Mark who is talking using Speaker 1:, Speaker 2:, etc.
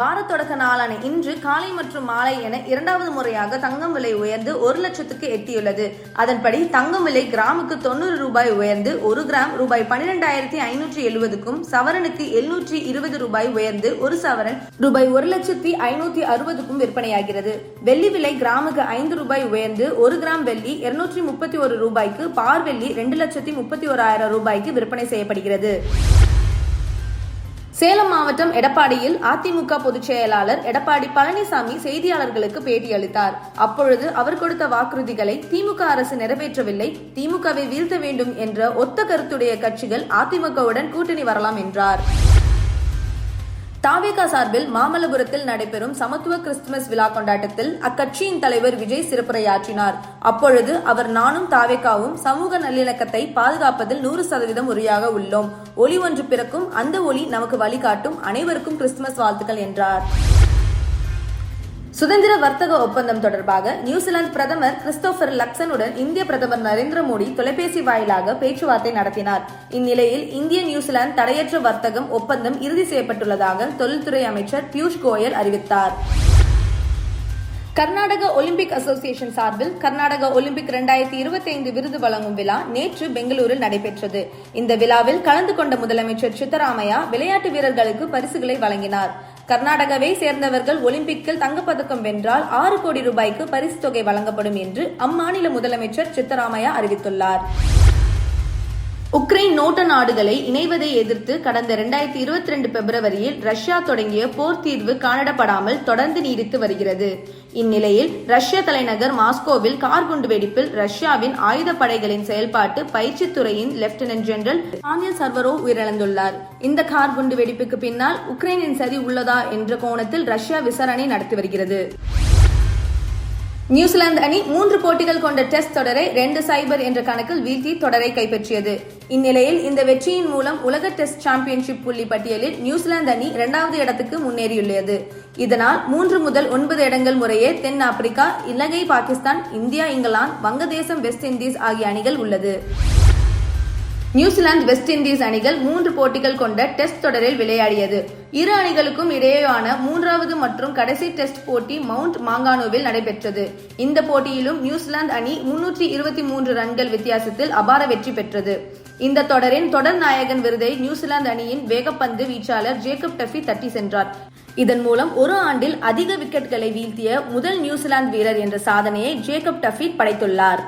Speaker 1: வாரத்தொடக்க நாளான இன்று காலை மற்றும் மாலை என இரண்டாவது முறையாக தங்கம் விலை உயர்ந்து ஒரு லட்சத்துக்கு எட்டியுள்ளது அதன்படி தங்கம் விலை கிராமுக்கு தொண்ணூறு ரூபாய் உயர்ந்து ஒரு கிராம் ரூபாய் பன்னிரெண்டாயிரத்தி ஐநூற்றி எழுபதுக்கும் சவரனுக்கு எழுநூற்றி இருபது ரூபாய் உயர்ந்து ஒரு சவரன் ரூபாய் ஒரு லட்சத்தி ஐநூத்தி அறுபதுக்கும் விற்பனையாகிறது வெள்ளி விலை கிராமுக்கு ஐந்து ரூபாய் உயர்ந்து ஒரு கிராம் வெள்ளி இருநூற்றி முப்பத்தி ஒரு ரூபாய்க்கு பார் வெள்ளி ரெண்டு லட்சத்தி முப்பத்தி ஓராயிரம் ரூபாய்க்கு விற்பனை செய்யப்படுகிறது சேலம் மாவட்டம் எடப்பாடியில் அதிமுக பொதுச் செயலாளர் எடப்பாடி பழனிசாமி செய்தியாளர்களுக்கு பேட்டியளித்தார் அப்பொழுது அவர் கொடுத்த வாக்குறுதிகளை திமுக அரசு நிறைவேற்றவில்லை திமுகவை வீழ்த்த வேண்டும் என்ற ஒத்த கருத்துடைய கட்சிகள் அதிமுகவுடன் கூட்டணி வரலாம் என்றார் தாவேகா சார்பில் மாமல்லபுரத்தில் நடைபெறும் சமத்துவ கிறிஸ்துமஸ் விழா கொண்டாட்டத்தில் அக்கட்சியின் தலைவர் விஜய் சிறப்புரையாற்றினார் அப்பொழுது அவர் நானும் தாவேகாவும் சமூக நல்லிணக்கத்தை பாதுகாப்பதில் நூறு சதவீதம் உரையாக உள்ளோம் ஒளி ஒன்று பிறக்கும் அந்த ஒளி நமக்கு வழிகாட்டும் அனைவருக்கும் கிறிஸ்துமஸ் வாழ்த்துக்கள் என்றார் சுதந்திர வர்த்தக ஒப்பந்தம் தொடர்பாக நியூசிலாந்து பிரதமர் கிறிஸ்டோபர் லக்சனுடன் இந்திய பிரதமர் நரேந்திர மோடி தொலைபேசி வாயிலாக பேச்சுவார்த்தை நடத்தினார் இந்நிலையில் இந்திய நியூசிலாந்து தடையற்ற வர்த்தகம் ஒப்பந்தம் இறுதி செய்யப்பட்டுள்ளதாக தொழில்துறை அமைச்சர் பியூஷ் கோயல் அறிவித்தார் கர்நாடக ஒலிம்பிக் அசோசியேஷன் சார்பில் கர்நாடக ஒலிம்பிக் இரண்டாயிரத்தி இருபத்தி ஐந்து விருது வழங்கும் விழா நேற்று பெங்களூரில் நடைபெற்றது இந்த விழாவில் கலந்து கொண்ட முதலமைச்சர் சித்தராமையா விளையாட்டு வீரர்களுக்கு பரிசுகளை வழங்கினார் கர்நாடகாவை சேர்ந்தவர்கள் ஒலிம்பிக்கில் தங்கப்பதக்கம் வென்றால் ஆறு கோடி ரூபாய்க்கு பரிசு தொகை வழங்கப்படும் என்று அம்மாநில முதலமைச்சர் சித்தராமையா அறிவித்துள்ளார் உக்ரைன் நோட்ட நாடுகளை இணைவதை எதிர்த்து கடந்த இரண்டாயிரத்தி இருபத்தி ரெண்டு பிப்ரவரியில் ரஷ்யா தொடங்கிய போர் தீர்வு காணப்படாமல் தொடர்ந்து நீடித்து வருகிறது இந்நிலையில் ரஷ்ய தலைநகர் மாஸ்கோவில் கார் குண்டு வெடிப்பில் ரஷ்யாவின் ஆயுத படைகளின் செயல்பாட்டு பயிற்சி துறையின் லெப்டினன்ட் ஜெனரல் தானியல் சர்வரோ உயிரிழந்துள்ளார் இந்த கார் குண்டு வெடிப்புக்கு பின்னால் உக்ரைனின் சதி உள்ளதா என்ற கோணத்தில் ரஷ்யா விசாரணை நடத்தி வருகிறது நியூசிலாந்து அணி மூன்று போட்டிகள் கொண்ட டெஸ்ட் தொடரை ரெண்டு சைபர் என்ற கணக்கில் வீழ்த்தி தொடரை கைப்பற்றியது இந்நிலையில் இந்த வெற்றியின் மூலம் உலக டெஸ்ட் சாம்பியன்ஷிப் புள்ளி பட்டியலில் நியூசிலாந்து அணி இரண்டாவது இடத்துக்கு முன்னேறியுள்ளது இதனால் மூன்று முதல் ஒன்பது இடங்கள் முறையே தென் ஆப்பிரிக்கா இலங்கை பாகிஸ்தான் இந்தியா இங்கிலாந்து வங்கதேசம் வெஸ்ட் இண்டீஸ் ஆகிய அணிகள் உள்ளது நியூசிலாந்து வெஸ்ட் இண்டீஸ் அணிகள் மூன்று போட்டிகள் கொண்ட டெஸ்ட் தொடரில் விளையாடியது இரு அணிகளுக்கும் இடையேயான மூன்றாவது மற்றும் கடைசி டெஸ்ட் போட்டி மவுண்ட் மாங்கானோவில் நடைபெற்றது இந்த போட்டியிலும் நியூசிலாந்து அணி முன்னூற்றி இருபத்தி மூன்று ரன்கள் வித்தியாசத்தில் அபார வெற்றி பெற்றது இந்த தொடரின் தொடர் நாயகன் விருதை நியூசிலாந்து அணியின் வேகப்பந்து வீச்சாளர் ஜேக்கப் டஃபி தட்டி சென்றார் இதன் மூலம் ஒரு ஆண்டில் அதிக விக்கெட்களை வீழ்த்திய முதல் நியூசிலாந்து வீரர் என்ற சாதனையை ஜேக்கப் டஃபி படைத்துள்ளார்